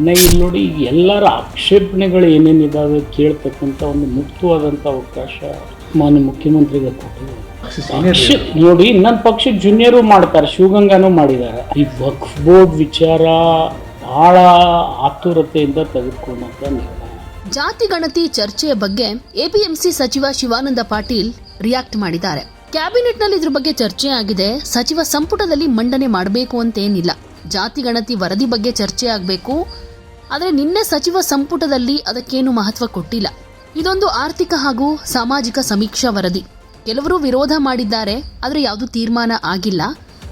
ಇನ್ನು ಇಲ್ಲಿ ನೋಡಿ ಈಗ ಎಲ್ಲರ ಆಕ್ಷೇಪಣೆಗಳು ಏನೇನಿದ್ದಾವೆ ಕೇಳ್ತಕ್ಕಂಥ ಒಂದು ಮುಕ್ತವಾದಂಥ ಅವಕಾಶ ಮಾನ್ಯ ಮುಖ್ಯಮಂತ್ರಿಗೆ ಕೊಟ್ಟಿದ್ದಾರೆ ಪಕ್ಷ ನೋಡಿ ನನ್ನ ಪಕ್ಷ ಜೂನಿಯರು ಮಾಡ್ತಾರೆ ಶಿವಗಂಗಾನೂ ಮಾಡಿದ್ದಾರೆ. ಈ ವಕ್ಫ್ ಬೋರ್ಡ್ ವಿಚಾರ ಬಹಳ ಆತುರತೆಯಿಂದ ತೆಗೆದುಕೊಂಡಂತ ಜಾತಿ ಗಣತಿ ಚರ್ಚೆಯ ಬಗ್ಗೆ ಎಪಿಎಂಸಿ ಸಚಿವ ಶಿವಾನಂದ ಪಾಟೀಲ್ ರಿಯಾಕ್ಟ್ ಮಾಡಿದ್ದಾರೆ. ಕ್ಯಾಬಿನೆಟ್ನಲ್ಲಿ ಇದ್ರ ಬಗ್ಗೆ ಚರ್ಚೆ ಆಗಿದೆ. ಸಚಿವ ಸಂಪುಟದಲ್ಲಿ ಮಂಡನೆ ಮಾಡಬೇಕು ಅಂತೇನಿಲ್ಲ. ಜಾತಿ ಗಣತಿ ವರದಿ ಬಗ್ಗೆ ಚರ್ಚೆ ಆಗಬೇಕು. ಆದರೆ ನಿನ್ನೆ ಸಚಿವ ಸಂಪುಟದಲ್ಲಿ ಅದಕ್ಕೇನು ಮಹತ್ವ ಕೊಟ್ಟಿಲ್ಲ. ಇದೊಂದು ಆರ್ಥಿಕ ಹಾಗೂ ಸಾಮಾಜಿಕ ಸಮೀಕ್ಷಾ ವರದಿ. ಕೆಲವರು ವಿರೋಧ ಮಾಡಿದ್ದಾರೆ, ಆದರೆ ಯಾವುದು ತೀರ್ಮಾನ ಆಗಿಲ್ಲ.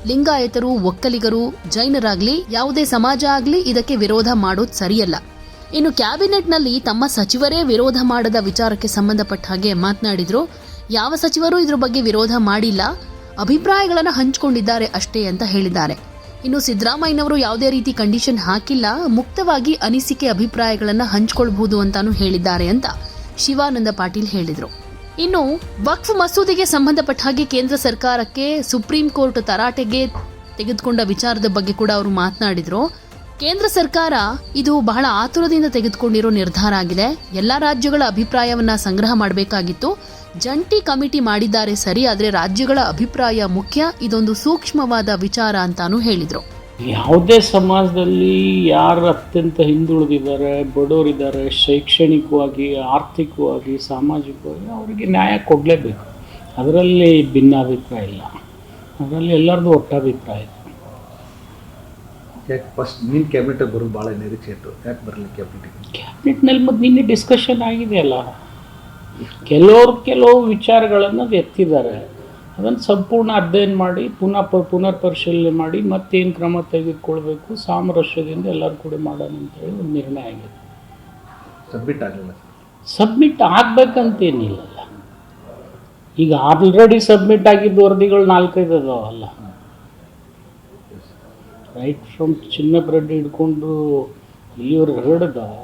ಲಿಂಗಾಯತರು, ಒಕ್ಕಲಿಗರು, ಜೈನರಾಗ್ಲಿ, ಯಾವುದೇ ಸಮಾಜ ಆಗ್ಲಿ ಇದಕ್ಕೆ ವಿರೋಧ ಮಾಡೋದು ಸರಿಯಲ್ಲ. ಇನ್ನು ಕ್ಯಾಬಿನೆಟ್ನಲ್ಲಿ ತಮ್ಮ ಸಚಿವರೇ ವಿರೋಧ ಮಾಡದ ವಿಚಾರಕ್ಕೆ ಸಂಬಂಧಪಟ್ಟ ಹಾಗೆ ಮಾತನಾಡಿದ್ರು, ಯಾವ ಸಚಿವರು ಇದ್ರ ಬಗ್ಗೆ ವಿರೋಧ ಮಾಡಿಲ್ಲ, ಅಭಿಪ್ರಾಯಗಳನ್ನು ಹಂಚಿಕೊಂಡಿದ್ದಾರೆ ಅಷ್ಟೇ ಅಂತ ಹೇಳಿದ್ದಾರೆ. ಇನ್ನು ಸಿದ್ದರಾಮಯ್ಯನವರು ಯಾವುದೇ ರೀತಿ ಕಂಡೀಷನ್ ಹಾಕಿಲ್ಲ, ಮುಕ್ತವಾಗಿ ಅನಿಸಿಕೆ ಅಭಿಪ್ರಾಯಗಳನ್ನು ಹಂಚಿಕೊಳ್ಳಬಹುದು ಅಂತಾನು ಹೇಳಿದ್ದಾರೆ ಅಂತ ಶಿವಾನಂದ ಪಾಟೀಲ್ ಹೇಳಿದರು. ಇನ್ನು ವಕ್ಫ್ ಮಸೂದೆಗೆ ಸಂಬಂಧಪಟ್ಟ ಹಾಗೆ ಕೇಂದ್ರ ಸರ್ಕಾರಕ್ಕೆ ಸುಪ್ರೀಂ ಕೋರ್ಟ್ ತರಾಟೆಗೆ ತೆಗೆದುಕೊಂಡ ವಿಚಾರದ ಬಗ್ಗೆ ಕೂಡ ಅವರು ಮಾತನಾಡಿದರು. ಕೇಂದ್ರ ಸರ್ಕಾರ ಇದು ಬಹಳ ಆತುರದಿಂದ ತೆಗೆದುಕೊಂಡಿರೋ ನಿರ್ಧಾರ ಆಗಿದೆ. ಎಲ್ಲಾ ರಾಜ್ಯಗಳ ಅಭಿಪ್ರಾಯವನ್ನ ಸಂಗ್ರಹ ಮಾಡಬೇಕಾಗಿತ್ತು. ಜಂಟಿ ಕಮಿಟಿ ಮಾಡಿದ್ದಾರೆ ಸರಿ ಆದರೆ ರಾಜ್ಯಗಳ ಅಭಿಪ್ರಾಯ ಮುಖ್ಯ ಇದೊಂದು ಸೂಕ್ಷ್ಮವಾದ ವಿಚಾರ ಅಂತಾನು ಹೇಳಿದರು. ಯಾವುದೇ ಸಮಾಜದಲ್ಲಿ ಯಾರು ಅತ್ಯಂತ ಹಿಂದುಳಿದಿದ್ದಾರೆ ಬಡವರಿದ್ದಾರೆ ಶೈಕ್ಷಣಿಕವಾಗಿ ಆರ್ಥಿಕವಾಗಿ ಸಾಮಾಜಿಕವಾಗಿ ಅವರಿಗೆ ನ್ಯಾಯ ಕೊಡಲೇಬೇಕು. ಅದರಲ್ಲಿ ಭಿನ್ನಾಭಿಪ್ರಾಯ ಇಲ್ಲ. ಅದರಲ್ಲಿ ಎಲ್ಲರದ್ದು ಒಟ್ಟಾಭಿಪ್ರಾಯ ಇದೆ. ಯಾಕೆ ಫಸ್ಟ್ ನಿನ್ನ ಕ್ಯಾಬಿನೆಟ್ ಬರೋದು ಭಾಳ ನಿರೀಕ್ಷೆ ಇತ್ತು. ಯಾಕೆ ಬರಲಿ ಕ್ಯಾಬಿನೆಟ್ ಕ್ಯಾಬಿನೆಟ್ನಲ್ಲಿ ಮತ್ತು ನಿನ್ನೆ ಡಿಸ್ಕಷನ್ ಆಗಿದೆಯಲ್ಲ ಕೆಲವರು ಕೆಲವು ವಿಚಾರಗಳನ್ನು ಎತ್ತಿದ್ದಾರೆ. ಅದನ್ನು ಸಂಪೂರ್ಣ ಅಧ್ಯಯನ ಮಾಡಿ ಪುನಃ ಪ ಪುನರ್ ಪರಿಶೀಲನೆ ಮಾಡಿ ಮತ್ತೇನು ಕ್ರಮ ತೆಗೆದುಕೊಳ್ಬೇಕು ಸಾಮರಸ್ಯದಿಂದ ಎಲ್ಲರೂ ಕೂಡ ಮಾಡೋಣ ಅಂತೇಳಿ ಒಂದು ನಿರ್ಣಯ ಆಗಿದೆ. ಸಬ್ಮಿಟ್ ಆಗಲಿಲ್ಲ ಸಬ್ಮಿಟ್ ಆಗಬೇಕಂತೇನಿಲ್ಲ ಈಗ ಆಲ್ರೆಡಿ ಸಬ್ಮಿಟ್ ಆಗಿದ್ದ ವರದಿಗಳು ನಾಲ್ಕೈದು ಅದಾವಲ್ಲ ರೈಟ್ ಫ್ರಮ್ ಚಿನ್ನ ಬ್ರೆಡ್ ಹಿಡ್ಕೊಂಡು ಇವ್ರು ಹರಡಿದಾವೆ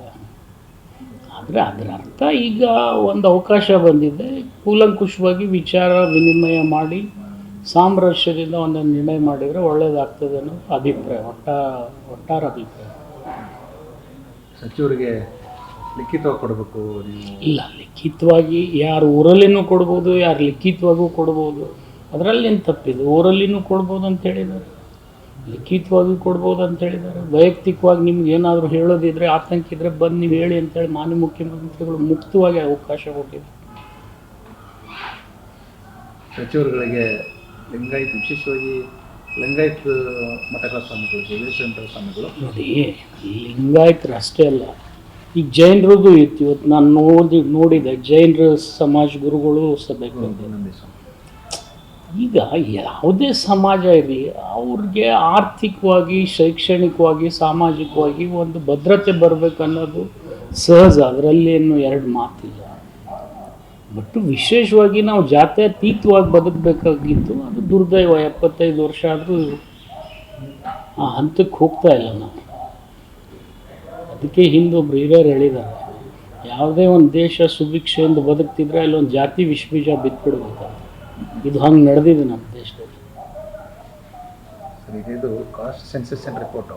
ಆದರೆ ಅದರ ಅರ್ಥ ಈಗ ಒಂದು ಅವಕಾಶ ಬಂದಿದೆ. ಕೂಲಂಕುಷವಾಗಿ ವಿಚಾರ ವಿನಿಮಯ ಮಾಡಿ ಸಾಮರಸ್ಯದಿಂದ ಒಂದು ನಿರ್ಣಯ ಮಾಡಿದರೆ ಒಳ್ಳೆಯದಾಗ್ತದೆ ಅನ್ನೋ ಅಭಿಪ್ರಾಯ ಒಟ್ಟ ಒಟ್ಟಾರ ಅಭಿಪ್ರಾಯ. ಸಚಿವರಿಗೆ ಲಿಖಿತವಾಗಿ ಕೊಡಬೇಕು ಇಲ್ಲ ಲಿಖಿತವಾಗಿ ಯಾರು ಊರಲ್ಲಿನೂ ಕೊಡ್ಬೋದು ಯಾರು ಲಿಖಿತವಾಗೂ ಕೊಡ್ಬೋದು. ಅದರಲ್ಲಿ ಏನು ತಪ್ಪಿದೆ? ಊರಲ್ಲಿನೂ ಕೊಡ್ಬೋದು ಅಂತ ಹೇಳಿದ್ದಾರೆ ಲಿಖಿತವಾಗಿ ಕೊಡ್ಬೋದು ಅಂತ ಹೇಳಿದ್ದಾರೆ. ವೈಯಕ್ತಿಕವಾಗಿ ನಿಮ್ಗೆ ಏನಾದರೂ ಹೇಳೋದಿದ್ರೆ ಆತಂಕ ಇದ್ರೆ ಬಂದು ನೀವು ಹೇಳಿ ಅಂತೇಳಿ ಮಾನ್ಯ ಮುಖ್ಯಮಂತ್ರಿಗಳು ಮುಕ್ತವಾಗಿ ಅವಕಾಶ ಕೊಟ್ಟಿದೆ ಸಚಿವರುಗಳಿಗೆ ಲಿಂಗಾಯತ್ ವಿಶೇಷವಾಗಿ ಲಿಂಗಾಯತ್ ಮಠಗಳ ಸ್ವಾಮಿಗಳು ಜಗದೀಶ್ವರ ಸ್ವಾಮಿಗಳು. ನೋಡಿ ಲಿಂಗಾಯತರು ಅಷ್ಟೇ ಅಲ್ಲ ಈಗ ಜೈನರಿಗೂ ಇತ್ತು. ಇವತ್ತು ನಾನು ನೋಡಿ ನೋಡಿದೆ ಜೈನರ ಸಮಾಜ ಗುರುಗಳು ಸಭೆಗೆ ಈಗ ಯಾವುದೇ ಸಮಾಜ ಇರಲಿ, ಅವ್ರಿಗೆ ಆರ್ಥಿಕವಾಗಿ, ಶೈಕ್ಷಣಿಕವಾಗಿ, ಸಾಮಾಜಿಕವಾಗಿ ಒಂದು ಭದ್ರತೆ ಬರಬೇಕನ್ನೋದು ಸಹಜ. ಅದರಲ್ಲೇನು ಎರಡು ಮಾತಿಲ್ಲ. ಬಟ್ ವಿಶೇಷವಾಗಿ ನಾವು ಜಾತ್ಯತೀತವಾಗಿ ಬದುಕಬೇಕಾಗಿತ್ತು ಅದು ದುರ್ದೈವ. ಎಪ್ಪತ್ತೈದು ವರ್ಷ ಆದರೂ ಆ ಹಂತಕ್ಕೆ ಹೋಗ್ತಾ ಇಲ್ಲ ನಾವು. ಅದಕ್ಕೆ ಹಿಂದೊಬ್ರು ಹಿರಿಯರು ಹೇಳಿದ್ದಾರೆ, ಯಾವುದೇ ಒಂದು ದೇಶ ಸುಭಿಕ್ಷೆಯಿಂದ ಬದುಕ್ತಿದ್ರೆ ಅಲ್ಲೊಂದು ಜಾತಿ ವಿಷಬೀಜ ಬಿತ್ಬಿಡ್ಬೇಕಂತ ಇದು ಹಂಗೆ ನಡೆದಿದೆ ನಮ್ಮ ದೇಶದಲ್ಲಿ. ಇದು caste census report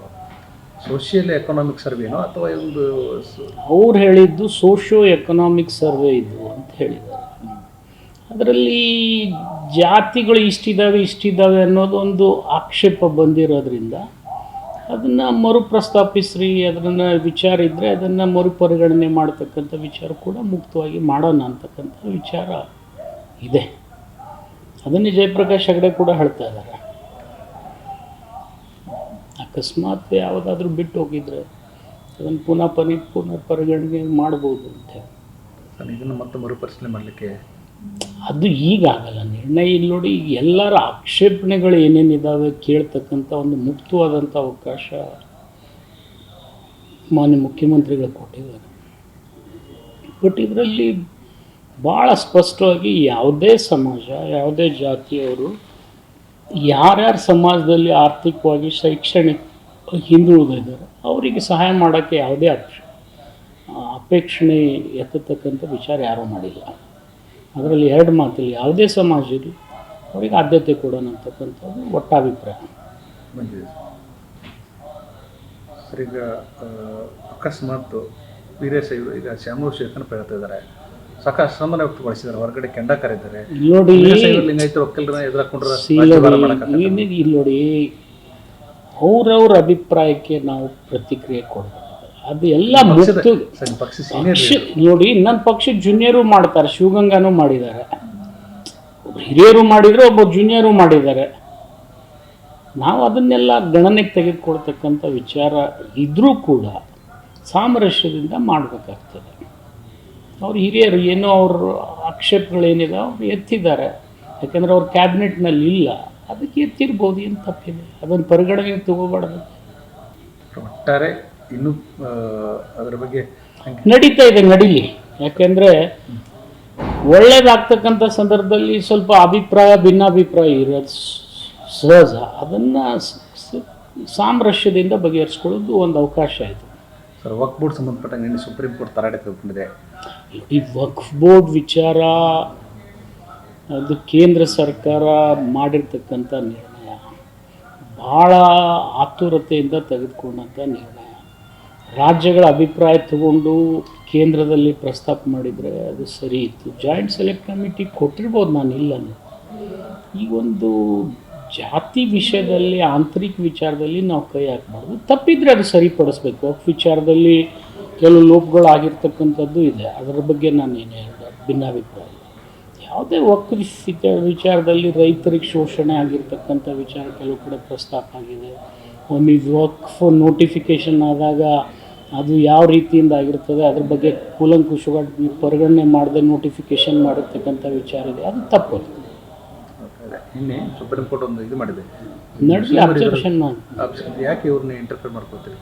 social economic ಸರ್ವೇನೋ ಅಥವಾ ಒಂದು ಅವ್ರು ಹೇಳಿದ್ದು ಸೋಷಿಯೋ ಎಕನಾಮಿಕ್ ಸರ್ವೆ ಇದು ಅಂತ ಹೇಳಿದ್ದಾರೆ. ಅದರಲ್ಲಿ ಜಾತಿಗಳು ಇಷ್ಟಿದ್ದಾವೆ ಇಷ್ಟಿದ್ದಾವೆ ಅನ್ನೋದು ಒಂದು ಆಕ್ಷೇಪ ಬಂದಿರೋದ್ರಿಂದ ಅದನ್ನು ಮರುಪ್ರಸ್ತಾಪಿಸ್ರಿ ಅದನ್ನು ವಿಚಾರ ಇದ್ದರೆ ಅದನ್ನು ಮರುಪರಿಗಣನೆ ಮಾಡ್ತಕ್ಕಂಥ ವಿಚಾರ ಕೂಡ ಮುಕ್ತವಾಗಿ ಮಾಡೋಣ ಅಂತಕ್ಕಂಥ ವಿಚಾರ ಇದೆ. ಅದನ್ನೇ ಜಯಪ್ರಕಾಶ್ ಹೆಗಡೆ ಕೂಡ ಹೇಳ್ತಾ ಇದ್ದಾರೆ. ಅಕಸ್ಮಾತ್ ಯಾವುದಾದ್ರೂ ಬಿಟ್ಟು ಹೋಗಿದ್ರೆ ಅದನ್ನು ಪುನಃ ಪರಿ ಪುನಃ ಪರಿಗಣನೆ ಮಾಡ್ಬೋದು ಅಂತ ಇದನ್ನು ಮತ್ತೆ ಮರುಪರಿಶೀಲನೆ ಮಾಡಲಿಕ್ಕೆ ಅದು ಈಗ ಆಗಲ್ಲ. ನಿರ್ಣಯ ಇಲ್ಲಿ ನೋಡಿ ಈಗ ಎಲ್ಲರ ಆಕ್ಷೇಪಣೆಗಳು ಏನೇನಿದ್ದಾವೆ ಕೇಳ್ತಕ್ಕಂಥ ಒಂದು ಮುಕ್ತವಾದಂಥ ಅವಕಾಶ ಮಾನ್ಯ ಮುಖ್ಯಮಂತ್ರಿಗಳು ಕೊಟ್ಟಿದ್ದಾರೆ. ಬಟ್ ಇದರಲ್ಲಿ ಭಾಳ ಸ್ಪಷ್ಟವಾಗಿ ಯಾವುದೇ ಸಮಾಜ, ಯಾವುದೇ ಜಾತಿಯವರು ಯಾರ್ಯಾರ ಸಮಾಜದಲ್ಲಿ ಆರ್ಥಿಕವಾಗಿ, ಶೈಕ್ಷಣಿಕ, ಹಿಂದುಳಿದಿದ್ದಾರೆ, ಅವರಿಗೆ ಸಹಾಯ ಮಾಡೋಕ್ಕೆ ಯಾವುದೇ ಅಕ್ಷ ಅಪೇಕ್ಷಣೆ ಎತ್ತತಕ್ಕಂಥ ವಿಚಾರ ಯಾರೂ ಮಾಡಿಲ್ಲ. ಅದರಲ್ಲಿ ಎರಡು ಮಾತಿಲ್ಲ, ಯಾವುದೇ ಸಮಾಜ ಇರಲಿ, ಅವರಿಗೆ ಆದ್ಯತೆ ಕೊಡೋಣ ಅಂತಕ್ಕಂಥದ್ದು ಒಟ್ಟಾಭಿಪ್ರಾಯ. ಸರ್, ಈಗ ಅಕಸ್ಮಾತ್ ವೀರಶೈವರು ಈಗ ಶ್ಯಾಮೂ ಶೇಖರ್ ಹೇಳ್ತಾ ಇದ್ದಾರೆ. ಸಾಕಷ್ಟು ಅಸಮಾಧಾನ ವ್ಯಕ್ತಪಡಿಸಿದ್ದಾರೆ ಹೊರಗಡೆ ಕೆಂಡ ಕರೆದಿದ್ದಾರೆ ಇಲ್ಲಿ ನೋಡಿ ಲಿಂಗಾಯತರು ಒಕ್ಕಲರನ್ನ ಎದುರಾಕೊಂಡ್ರೆ ಇಲ್ಲಿ ನೋಡಿ ಅವ್ರವ್ರ ಅಭಿಪ್ರಾಯಕ್ಕೆ ನಾವು ಪ್ರತಿಕ್ರಿಯೆ ಕೊಡಬೇಕು ಅದು ಎಲ್ಲ ಸೀನಿಯರ್ ನೋಡಿ ನನ್ನ ಪಕ್ಷ ಜೂನಿಯರು ಮಾಡ್ತಾರೆ ಶಿವಗಂಗಾನು ಮಾಡಿದ್ದಾರೆ. ಒಬ್ರು ಹಿರಿಯರು ಮಾಡಿದ್ರು ಒಬ್ಬ ಜೂನಿಯರು ಮಾಡಿದ್ದಾರೆ. ನಾವು ಅದನ್ನೆಲ್ಲ ಗಣನೆಗೆ ತೆಗೆದುಕೊಳ್ತಕ್ಕಂಥ ವಿಚಾರ ಇದ್ರೂ ಕೂಡ ಸಾಮರಸ್ಯದಿಂದ ಮಾಡಬೇಕಾಗ್ತದೆ. ಅವ್ರು ಹಿರಿಯರು ಏನೋ ಅವ್ರ ಆಕ್ಷೇಪಗಳೇನಿದೆ ಅವ್ರು ಎತ್ತಿದ್ದಾರೆ. ಯಾಕಂದರೆ ಅವ್ರ ಕ್ಯಾಬಿನೆಟ್ನಲ್ಲಿ ಇಲ್ಲ. ಅದಕ್ಕೆ ಎತ್ತಿರ್ಬೋದು ಏನು ತಪ್ಪಿದೆ. ಅದನ್ನು ಪರಿಗಣನೆ ತಗೋಬಾರ್ದು. ಒಟ್ಟಾರೆ ಇನ್ನು ಅದರ ಬಗ್ಗೆ ನಡೀತಾ ಇದೆ ನಡೀಲಿ. ಯಾಕೆಂದರೆ ಒಳ್ಳೇದಾಗ್ತಕ್ಕಂಥ ಸಂದರ್ಭದಲ್ಲಿ ಸ್ವಲ್ಪ ಅಭಿಪ್ರಾಯ ಭಿನ್ನಾಭಿಪ್ರಾಯ ಇರೋದು ಸಹಜ. ಅದನ್ನು ಸಾಮರಸ್ಯದಿಂದ ಬಗೆಹರಿಸ್ಕೊಳ್ಳೋದು ಒಂದು ಅವಕಾಶ ಆಯಿತು. ಸರ್ ವಕ್ ಬೋರ್ಡ್ ಸಂಬಂಧಪಟ್ಟಂಗೆ ಸುಪ್ರೀಂ ಕೋರ್ಟ್ ತರಾಟೆ ತೆಗೆದುಕೊಂಡಿದೆ ಈ ವಕ್ಫ್ ಬೋರ್ಡ್ ವಿಚಾರ, ಅದು ಕೇಂದ್ರ ಸರ್ಕಾರ ಮಾಡಿರ್ತಕ್ಕಂಥ ನಿರ್ಣಯ, ಭಾಳ ಆತುರತೆಯಿಂದ ತೆಗೆದುಕೊಂಡಂಥ ನಿರ್ಣಯ. ರಾಜ್ಯಗಳ ಅಭಿಪ್ರಾಯ ತಗೊಂಡು ಕೇಂದ್ರದಲ್ಲಿ ಪ್ರಸ್ತಾಪ ಮಾಡಿದರೆ ಅದು ಸರಿ ಇತ್ತು. ಜಾಯಿಂಟ್ ಸೆಲೆಕ್ಟ್ ಕಮಿಟಿ ಕೊಟ್ಟಿರ್ಬೋದು ನಾನು ಇಲ್ಲ. ಈ ಒಂದು ಜಾತಿ ವಿಷಯದಲ್ಲಿ, ಆಂತರಿಕ ವಿಚಾರದಲ್ಲಿ ನಾವು ಕೈ ಹಾಕ್ಬಾರ್ದು. ತಪ್ಪಿದ್ರೆ ಅದು ಸರಿಪಡಿಸ್ಬೇಕು. ವಿಚಾರದಲ್ಲಿ ಕೆಲವು ಲೋಪಗಳಾಗಿರ್ತಕ್ಕಂಥದ್ದು ಇದೆ. ಅದರ ಬಗ್ಗೆ ನಾನು ಏನು ಹೇಳಿದೆ? ಭಿನ್ನಾಭಿಪ್ರಾಯ. ಯಾವುದೇ ವಿಚ- ವಿಚಾರದಲ್ಲಿ ರೈತರಿಗೆ ಶೋಷಣೆ ಆಗಿರ್ತಕ್ಕಂಥ ವಿಚಾರ ಕೆಲವು ಕಡೆ ಪ್ರಸ್ತಾಪ ಆಗಿದೆ. ಒಮ್ಮೆ ವಕ್ಫ್ ನೋಟಿಫಿಕೇಷನ್ ಆದಾಗ ಅದು ಯಾವ ರೀತಿಯಿಂದ ಆಗಿರ್ತದೆ ಅದ್ರ ಬಗ್ಗೆ ಕೂಲಂಕುಷವಾಗಿ ಪರಿಗಣನೆ ಮಾಡದೆ ನೋಟಿಫಿಕೇಷನ್ ಮಾಡಿರ್ತಕ್ಕಂಥ ವಿಚಾರ ಇದೆ. ಅದು ತಪ್ಪು ನಿನ್ನೆ ಸುಪ್ರೀಂ ಕೋರ್ಟ್ ಒಂದು ಇದು ಮಾಡಿದೆ. ಅಬ್ಸರ್ವೇಷನ್ ಯಾಕೆ ಇವ್ರನ್ನ ಇಂಟರ್ಫೇರ್ ಮಾಡ್ಕೊತೀರಿ